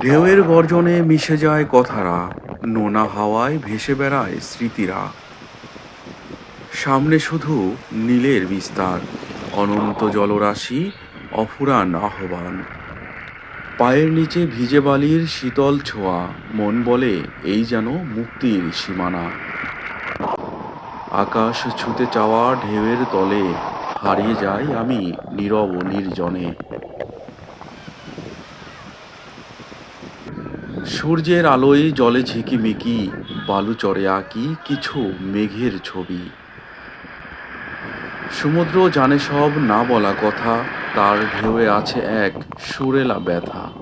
ঢেউয়ের গর্জনে মিশে যায় কথারা, নোনা হাওয়ায় ভেসে বেড়ায় স্মৃতিরা। সামনে শুধু নীলের বিস্তার, অনন্ত জলরাশি, অফুরান আহ্বান। পায়ের নিচে ভিজে বালির শীতল ছোঁয়া, মন বলে এই যেন মুক্তির সীমানা। আকাশ ছুতে চাওয়া ঢেউয়ের তলে হারিয়ে যাই আমি নীরব নির্জনে। সূর্যের আলোয় জলে ঝিকিমিকি বালু চড়ে আঁকি কিছু মেঘের ছবি। সমুদ্র জানে সব না বলা কথা, তার ঢেউয়ে আছে এক সুরেলা ব্যথা।